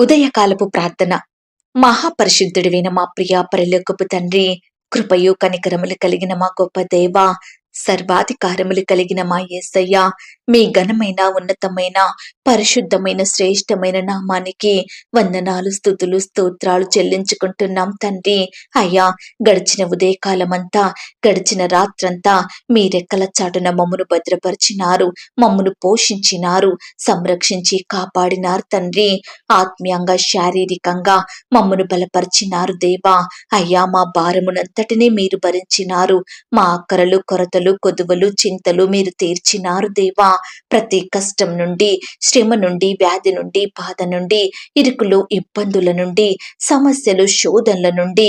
ఉదయకాలపు ప్రార్థన. మహాపరిశుద్ధుడివైన మా ప్రియ పరిలోకపు తండ్రి కృపయు కనికరములు కలిగిన మా గొప్ప దేవ సర్వాధికారములు కలిగిన మా యేసయ్య మీ ఘనమైన ఉన్నతమైన పరిశుద్ధమైన శ్రేష్టమైన నామానికి వందనాలు స్థుతులు స్తోత్రాలు చెల్లించుకుంటున్నాం తండ్రి. అయ్యా గడిచిన ఉదయకాలమంతా గడిచిన రాత్రంతా మీ రెక్కల చాటున మమ్మను భద్రపరిచినారు మమ్మను పోషించినారు సంరక్షించి కాపాడినారు తండ్రి. ఆత్మీయంగా శారీరకంగా మమ్మను బలపరిచినారు దేవా. అయ్యా మా భారమునంతటినీ మీరు భరించినారు మా అక్కరలు కొరతలు కొదువలు చింతలు మీరు తీర్చినారు దేవా. ప్రతి కష్టం నుండి శ్రమ నుండి వ్యాధి నుండి బాధ నుండి ఇరుకులు ఇబ్బందుల నుండి సమస్యలు శోధనల నుండి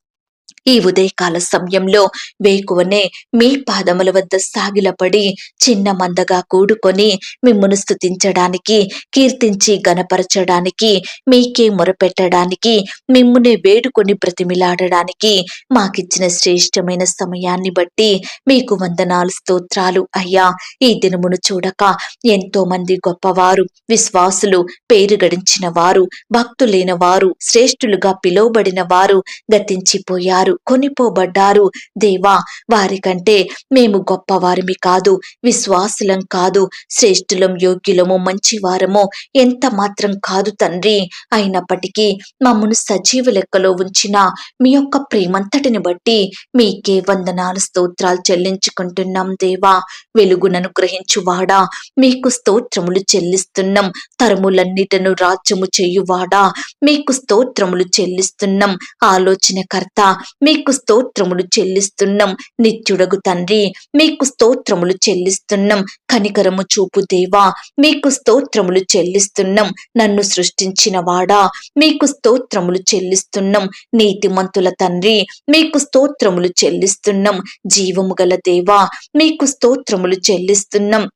ఈ ఉదయకాల సమయంలో వేకువనే మీ పాదముల వద్ద సాగిలపడి చిన్న మందగా కూడుకొని మిమ్మును స్తుతించడానికి కీర్తించి గనపరచడానికి మీకే మొరపెట్టడానికి మిమ్మునే వేడుకొని బ్రతిమిలాడడానికి మాకిచ్చిన శ్రేష్టమైన సమయాన్ని బట్టి మీకు వందనాలు స్తోత్రాలు. అయ్యా ఈ దినమును చూడక ఎంతో మంది గొప్పవారు విశ్వాసులు పేరు గడించిన వారు భక్తులైన వారు శ్రేష్ఠులుగా పిలువబడిన వారు గతించిపోయారు. కొనిపోబడ్డారు. దేవా వారికంటే మేము గొప్పవారిమి కాదు విశ్వాసులం కాదు శ్రేష్ఠులం యోగ్యులము మంచివారము ఎంత మాత్రం కాదు తండ్రి. అయినప్పటికీ మమ్మను సజీవ లెక్కలో ఉంచిన మీ యొక్క ప్రేమంతటిని బట్టి మీకే వందనాలు స్తోత్రాలు చెల్లించుకుంటున్నాం దేవా. వెలుగునను గ్రహించువాడా మీకు స్తోత్రములు చెల్లిస్తున్నాం. తరములన్నిటను రాజ్యము చేయువాడా మీకు స్తోత్రములు చెల్లిస్తున్నాం. ఆలోచనకర్త మీకు స్తోత్రములు చెల్లిస్తున్నాం. నిత్యుడగు తండ్రి మీకు స్తోత్రములు చెల్లిస్తున్నాం. కనికరము చూపు దేవా మీకు స్తోత్రములు చెల్లిస్తున్నాం. నన్ను సృష్టించిన వాడా మీకు స్తోత్రములు చెల్లిస్తున్నాం. నీతిమంతుల తండ్రి మీకు స్తోత్రములు చెల్లిస్తున్నాం. జీవము గల దేవా మీకు స్తోత్రములు చెల్లిస్తున్నాం.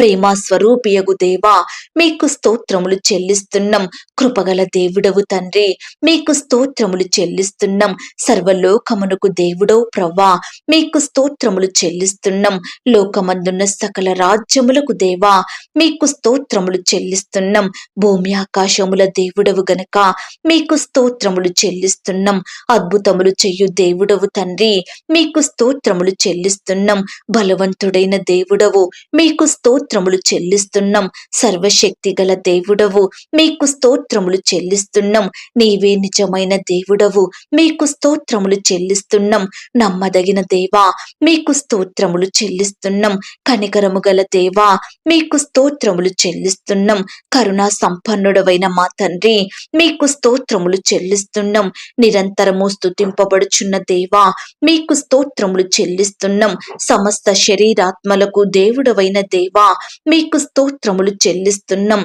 ప్రేమ స్వరూపియగు దేవా మీకు స్తోత్రములు చెల్లిస్తున్నాం. కృపగల దేవుడవు తండ్రి మీకు స్తోత్రములు చెల్లిస్తున్నాం. సర్వలోకమునకు దేవుడవు ప్రవ్వా మీకు స్తోత్రములు చెల్లిస్తున్నాం. లోకమందున్న సకల రాజ్యములకు దేవా మీకు స్తోత్రములు చెల్లిస్తున్నాం. భూమి ఆకాశముల దేవుడవు గనక మీకు స్తోత్రములు చెల్లిస్తున్నాం. అద్భుతములు చెయ్యు దేవుడవు తండ్రి మీకు స్తోత్రములు చెల్లిస్తున్నాం. బలవంతుడైన దేవుడవు మీకు స్తోత్రములు చెల్లిస్తున్నాం. సర్వశక్తి గల దేవుడవు మీకు స్తోత్రములు చెల్లిస్తున్నాం. నీవే నిజమైన దేవుడవు మీకు స్తోత్రములు చెల్లిస్తున్నాం. నమ్మదగిన దేవా మీకు స్తోత్రములు చెల్లిస్తున్నాం. కనికరము గల దేవా మీకు స్తోత్రములు చెల్లిస్తున్నాం. కరుణా సంపన్నుడవైన మా తండ్రి మీకు స్తోత్రములు చెల్లిస్తున్నాం. నిరంతరము స్తుతింపబడుచున్న దేవా మీకు స్తోత్రములు చెల్లిస్తున్నాం. సమస్త శరీరాత్మలకు దేవుడవైన దేవా మీకు స్తోత్రములు చెల్లిస్తున్నాం.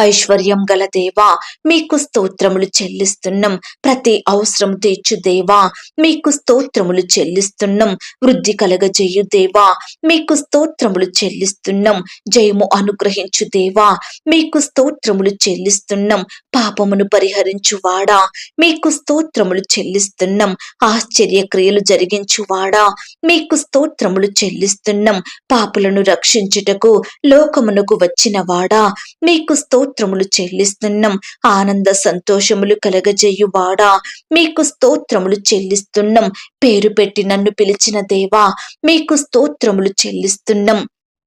ఐశ్వర్యం గల దేవా మీకు స్తోత్రములు చెల్లిస్తున్నాం. ప్రతి అవసరం తీర్చు దేవా మీకు స్తోత్రములు చెల్లిస్తున్నాం. వృద్ధి కలగజేయు దేవా మీకు స్తోత్రములు చెల్లిస్తున్నాం. జయము అనుగ్రహించు దేవా మీకు స్తోత్రములు చెల్లిస్తున్నాం. పాపమును పరిహరించువాడా మీకు స్తోత్రములు చెల్లిస్తున్నాం. ఆశ్చర్య క్రియలు జరిగించువాడా మీకు స్తోత్రములు చెల్లిస్తున్నాం. పాపులను రక్షించుటకు లోకమునకు వచ్చినవాడా మీకు మీకు స్తోత్రములు చెల్లిస్తున్నాం. ఆనంద సంతోషములు కలగజేయువాడా. మీకు స్తోత్రములు చెల్లిస్తున్నాం. పేరు పెట్టి నన్ను పిలిచిన దేవా మీకు స్తోత్రములు చెల్లిస్తున్నాం.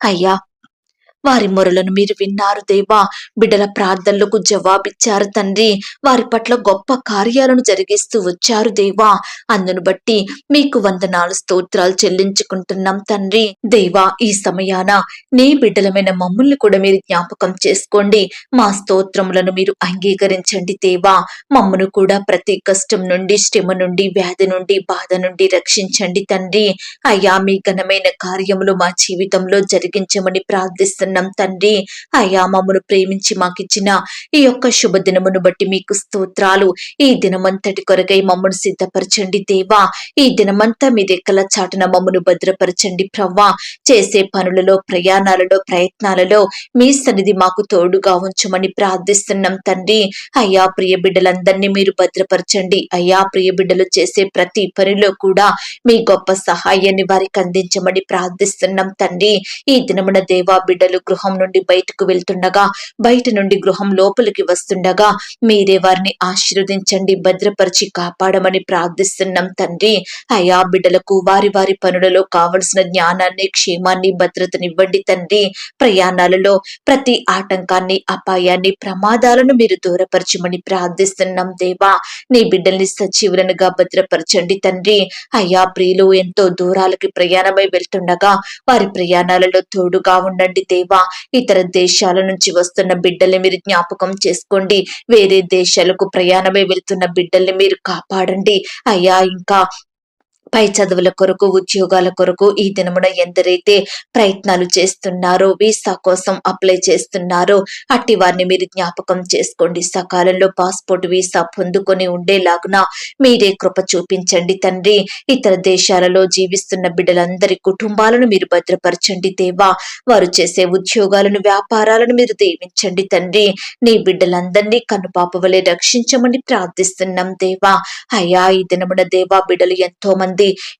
అయ్యా వారి మొరలను మీరు విన్నారు దేవా. బిడ్డల ప్రార్థనలకు జవాబిచ్చారు తండ్రి. వారి పట్ల గొప్ప కార్యాలను జరిగిస్తూ వచ్చారు దేవా. అందును బట్టి మీకు వందనాలు స్తోత్రాలు చెల్లించుకుంటున్నాం తండ్రి. దేవా ఈ సమయాన నీ బిడ్డలమైన మమ్మల్ని కూడా మీరు జ్ఞాపకం చేసుకోండి. మా స్తోత్రములను మీరు అంగీకరించండి దేవా. మమ్మను కూడా ప్రతి కష్టం నుండి శ్రమ నుండి వ్యాధి నుండి బాధ నుండి రక్షించండి తండ్రి. అయ్యా మీ ఘనమైన కార్యములు మా జీవితంలో జరిగించమని ప్రార్థిస్తున్నాం తండ్రి. అయ్యా మమ్మను ప్రేమించి మాకిచ్చిన ఈ యొక్క శుభదినమును బట్టి మీకు స్తోత్రాలు. ఈ దినమంతటి కొరకై మమ్మను సిద్ధపరచండి దేవా. ఈ దినమంతా మీ దెక్కల చాటున మమ్మను భద్రపరచండి ప్రవ్వా. చేసే పనులలో ప్రయాణాలలో ప్రయత్నాలలో మీ సన్నిధి మాకు తోడుగా ఉంచమని ప్రార్థిస్తున్నాం తండ్రి. అయ్యా ప్రియ బిడ్డలందరినీ మీరు భద్రపరచండి. అయ్యా ప్రియ బిడ్డలు చేసే ప్రతి పనిలో కూడా మీ గొప్ప సహాయాన్ని వారికి అందించమని ప్రార్థిస్తున్నాం తండ్రి. ఈ దినమున దేవా బిడ్డలు గృహం నుండి బయటకు వెళ్తుండగా బయట నుండి గృహం లోపలికి వస్తుండగా మీరే వారిని ఆశీర్వదించండి భద్రపరిచి కాపాడమని ప్రార్థిస్తున్నాం తండ్రి. అయా బిడ్డలకు వారి వారి పనులలో కావలసిన జ్ఞానాన్ని క్షేమాన్ని భద్రతనివ్వండి తండ్రి. ప్రయాణాలలో ప్రతి ఆటంకాన్ని అపాయాన్ని ప్రమాదాలను మీరు దూరపరచమని ప్రార్థిస్తున్నాం దేవా. నీ బిడ్డల్ని సజీవులనుగా భద్రపరచండి తండ్రి. అయ్యా ప్రియులు ఎంతో దూరాలకి ప్రయాణమై వెళ్తుండగా వారి ప్రయాణాలలో తోడుగా ఉండండి దేవా. ఇతర దేశాల నుంచి వస్తున్న బిడ్డల్ని మీరు జ్ఞాపకం చేసుకోండి. వేరే దేశాలకు ప్రయాణమై వెళ్తున్న బిడ్డల్ని మీరు కాపాడండి. అయ్యా ఇంకా పై చదువుల కొరకు ఉద్యోగాల కొరకు ఈ దినమున ఎందరైతే ప్రయత్నాలు చేస్తున్నారో వీసా కోసం అప్లై చేస్తున్నారో అట్టి వారిని మీరు జ్ఞాపకం చేసుకోండి. సకాలంలో పాస్పోర్ట్ వీసా పొందుకొని ఉండేలాగున మీరే కృప చూపించండి తండ్రి. ఇతర దేశాలలో జీవిస్తున్న బిడ్డలందరి కుటుంబాలను మీరు భద్రపరచండి దేవా. వారు చేసే ఉద్యోగాలను వ్యాపారాలను మీరు దీవించండి తండ్రి. నీ బిడ్డలందరినీ కనుపాప వలె రక్షించమని ప్రార్థిస్తున్నాం దేవా. అయ్యా ఈ దినమున దేవా బిడ్డలు ఎంతో మంది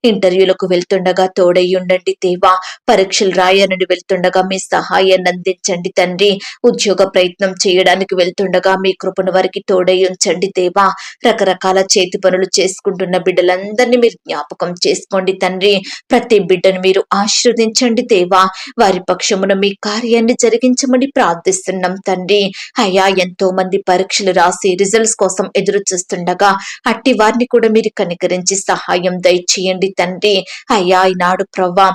ఇంటర్వ్యూలకు వెళ్తుండగా తోడై ఉండండి దేవా. పరీక్షలు రాయనని వెళ్తుండగా మీ సహాయాన్ని అందించండి తండ్రి. ఉద్యోగ ప్రయత్నం చేయడానికి వెళ్తుండగా మీ కృపను వారికి తోడై ఉంచండి దేవా. రకరకాల చేతి పనులు చేసుకుంటున్న బిడ్డలందరినీ మీరు జ్ఞాపకం చేసుకోండి తండ్రి. ప్రతి బిడ్డను మీరు ఆశీర్వదించండి దేవా. వారి పక్షమున మీ కార్యాన్ని జరిగించమని ప్రార్థిస్తున్నాం తండ్రి. అయ్యా ఎంతో మంది పరీక్షలు రాసి రిజల్ట్స్ కోసం ఎదురు చూస్తుండగా అట్టి వారిని కూడా మీరు కనికరించి సహాయం దయచేయండి తండ్రి. అయ్యా ఈనాడు ప్రవ్వా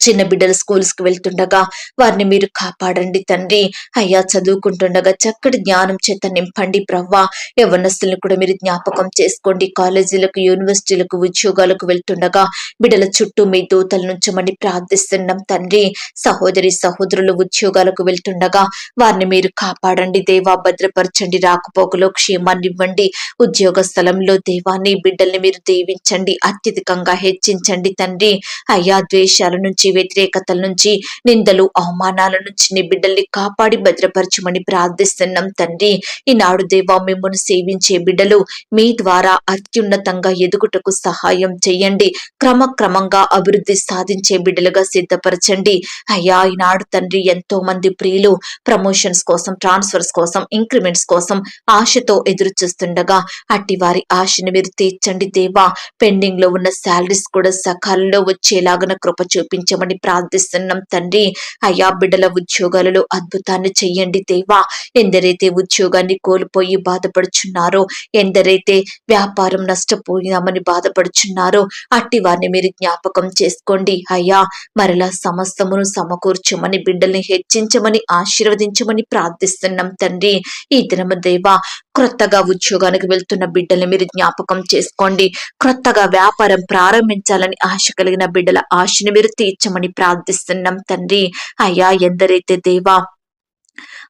చిన్న బిడ్డలు స్కూల్స్కి వెళ్తుండగా వారిని మీరు కాపాడండి తండ్రి. అయ్యా చదువుకుంటుండగా చక్కటి జ్ఞానం చేత నింపండి ప్రవ్వా. యవనస్తులను కూడా మీరు జ్ఞాపకం చేసుకోండి. కాలేజీలకు యూనివర్సిటీలకు ఉద్యోగాలకు వెళ్తుండగా బిడ్డల చుట్టూ మీ దూతల నుంచమని ప్రార్థిస్తున్నాం తండ్రి. సహోదరి సహోదరులు ఉద్యోగాలకు వెళ్తుండగా వారిని మీరు కాపాడండి. దేవా భద్రపరచండి. రాకపోకలో క్షేమాన్ని ఇవ్వండి. ఉద్యోగ స్థలంలో దేవాన్ని బిడ్డల్ని మీరు దీవించండి. అత్యధికంగా హెచ్చించండి తండ్రి. అయ్యా ద్వేషాల నుంచి వ్యతిరేకతల నుంచి నిందలు అవమానాల నుంచి నీ బిడ్డల్ని కాపాడి భద్రపరచమని ప్రార్థిస్తున్నాం తండ్రి. ఈనాడు దేవా మిమ్మల్ని సేవించే బిడ్డలు మీ ద్వారా అత్యున్నతంగా ఎదుగుటకు సహాయం చేయండి. క్రమక్రమంగా అభివృద్ధి సాధించే బిడ్డలుగా సిద్ధపరచండి. అయ్యా ఈనాడు తండ్రి ఎంతో మంది ప్రియులు ప్రమోషన్స్ కోసం ట్రాన్స్ఫర్స్ కోసం ఇంక్రిమెంట్స్ కోసం ఆశతో ఎదురు చూస్తుండగా అట్టి వారి ఆశను మీరు తీర్చండి దేవా. పెండింగ్లో ఉన్న శాలరీస్ కూడా సకాలంలో వచ్చేలాగన కృప చూపించమని ప్రార్థిస్తున్నాం తండ్రి. అయ్యా బిడ్డల ఉద్యోగాలలో అద్భుతాన్ని చెయ్యండి దేవా. ఎందరైతే ఉద్యోగాన్ని కోల్పోయి బాధపడుచున్నారో ఎందరైతే వ్యాపారం నష్టపోయామని బాధపడుచున్నారో అట్టి వారిని మీరు జ్ఞాపకం చేసుకోండి. అయ్యా మరలా సమస్తమును సమకూర్చమని బిడ్డల్ని హెచ్చించమని ఆశీర్వదించమని ప్రార్థిస్తున్నాం తండ్రి. ఈ దినము దేవా క్రొత్తగా ఉద్యోగానికి వెళ్తున్న బిడ్డల్ని మీరు జ్ఞాపకం చేసుకోండి. క్రొత్తగా వ్యాపారం ప్రారంభించాలని ఆశ కలిగిన బిడ్డల ఆశని మీరు తీర్చమని ప్రార్థిస్తున్నాం తండ్రి. అయ్యా ఎందరైతే దేవా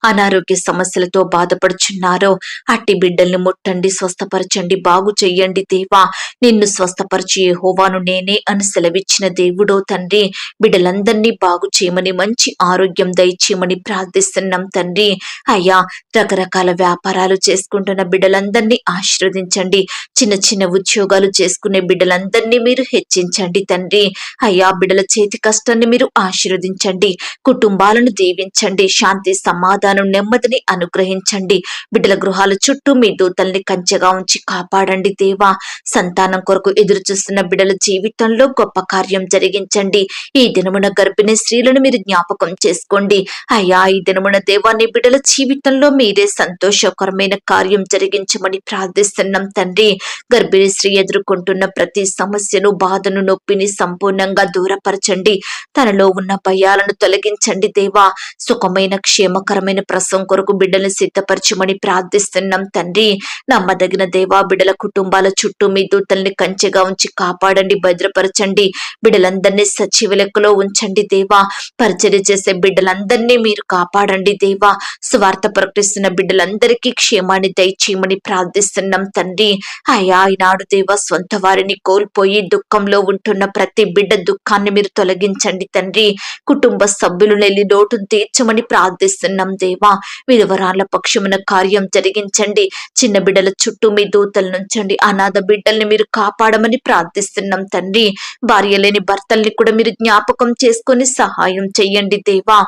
అనారోగ్య సమస్యలతో బాధపడుచున్నారో అట్టి బిడ్డల్ని ముట్టండి స్వస్థపరచండి బాగు చెయ్యండి దేవా. నిన్ను స్వస్థపరిచి హోవాను నేనే అని సెలవిచ్చిన దేవుడో తండ్రి. బిడ్డలందరినీ బాగు చేయమని మంచి ఆరోగ్యం దయచేయమని ప్రార్థిస్తున్నాం తండ్రి. అయ్యా రకరకాల వ్యాపారాలు చేసుకుంటున్న బిడ్డలందరినీ ఆశీర్వదించండి. చిన్న చిన్న ఉద్యోగాలు చేసుకునే బిడ్డలందరినీ మీరు హెచ్చించండి తండ్రి. అయ్యా బిడ్డల చేతి కష్టాన్ని మీరు ఆశీర్వదించండి. కుటుంబాలను దీవించండి. శాంతి సమాధానం నెమ్మదిని అనుగ్రహించండి. బిడ్డల గృహాల చుట్టూ మీ దూతల్ని కంచెగా ఉంచి కాపాడండి దేవా. సంతానం కొరకు ఎదురు చూస్తున్న బిడ్డల జీవితంలో గొప్ప కార్యం జరిగించండి. ఈ దినమున గర్భిణీ స్త్రీలను మీరు జ్ఞాపకం చేసుకోండి. అయ్యా ఈ దినమున దేవాన్ని బిడ్డల జీవితంలో మీరే సంతోషకరమైన కార్యం జరిగించమని ప్రార్థిస్తున్నాం తండ్రి. గర్భిణీ స్త్రీ ఎదుర్కొంటున్న ప్రతి సమస్యను బాధను నొప్పిని సంపూర్ణంగా దూరపరచండి. తనలో ఉన్న భయాలను తొలగించండి దేవా. సుఖమైన క్షేమకరమైన ప్రసవం కొరకు బిడ్డలను సిద్ధపరచమని ప్రార్థిస్తున్నాం తండ్రి. నమ్మదగిన దేవా బిడ్డల కుటుంబాల చుట్టూ మీ దూతల్ని కంచెగా ఉంచి కాపాడండి భద్రపరచండి. బిడ్డలందరినీ సచివ లెక్కలో ఉంచండి దేవా. పరిచర్య చేసే బిడ్డలందరినీ మీరు కాపాడండి దేవా. స్వార్థ ప్రకటిస్తున్న బిడ్డలందరికీ క్షేమాన్ని దయచేయమని ప్రార్థిస్తున్నాం తండ్రి. అయ్యా ఈనాడు దేవా సొంత వారిని కోల్పోయి దుఃఖంలో ఉంటున్న ప్రతి బిడ్డ దుఃఖాన్ని మీరు తొలగించండి తండ్రి. కుటుంబ సభ్యులు నెల్లి లోటును తీర్చమని ప్రార్థిస్తున్నాం దేవా విధవరాళ్ళ పక్షమున కార్యం జరిగించండి. చిన్న బిడ్డల చుట్టూ మీ దూతలు నుంచండి అనాథ బిడ్డల్ని మీరు కాపాడమని ప్రార్థిస్తున్నాం తండ్రి. భార్య లేని భర్తల్ని కూడా మీరు జ్ఞాపకం చేసుకొని సహాయం చెయ్యండి దేవా.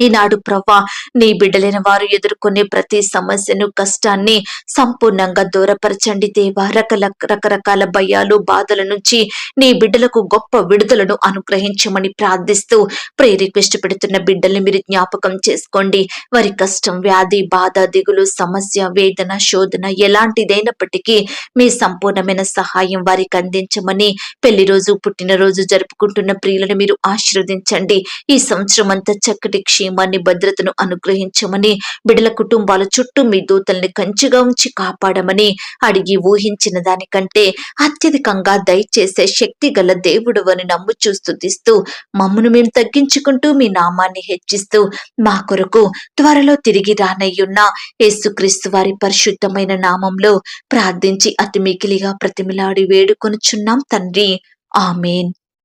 ఈనాడు ప్రభా నీ బిడ్డలైన వారు ఎదుర్కొనే ప్రతి సమస్యను కష్టాన్ని సంపూర్ణంగా దూరపరచండి దేవా. రకల రకరకాల భయాలు బాధల నుంచి నీ బిడ్డలకు గొప్ప విడుదలను అనుగ్రహించమని ప్రార్థిస్తూ ప్రే రిక్వెస్ట్ పెడుతున్న బిడ్డల్ని మీరు జ్ఞాపకం చేసుకోండి. వారి కష్టం వ్యాధి బాధ దిగులు సమస్య వేదన శోధన ఎలాంటిదైనప్పటికీ మీ సంపూర్ణమైన సహాయం వారికి అందించమని పెళ్ళి రోజు పుట్టినరోజు జరుపుకుంటున్న ప్రియులను మీరు ఆశీర్వదించండి. ఈ సంవత్సరం అంతా చక్కటి క్షేమాన్ని భద్రతను అనుగ్రహించమని బిడల కుటుంబాల చుట్టూ మీ దూతల్ని కంచిగా ఉంచి కాపాడమని అడిగి ఊహించిన దానికంటే అత్యధికంగా దయచేసే శక్తి గల దేవుడు అని నమ్ము చూస్తుతిస్తూ మమ్మను మేము తగ్గించుకుంటూ మీ నామాన్ని హెచ్చిస్తూ మా కొరకు త్వరలో తిరిగి రానయ్యున్న యేసుక్రీస్తు వారి పరిశుద్ధమైన నామంలో ప్రార్థించి అతి మిగిలిగా ప్రతిమిలాడి వేడుకొనుచున్నాం తండ్రి. ఆమెన్.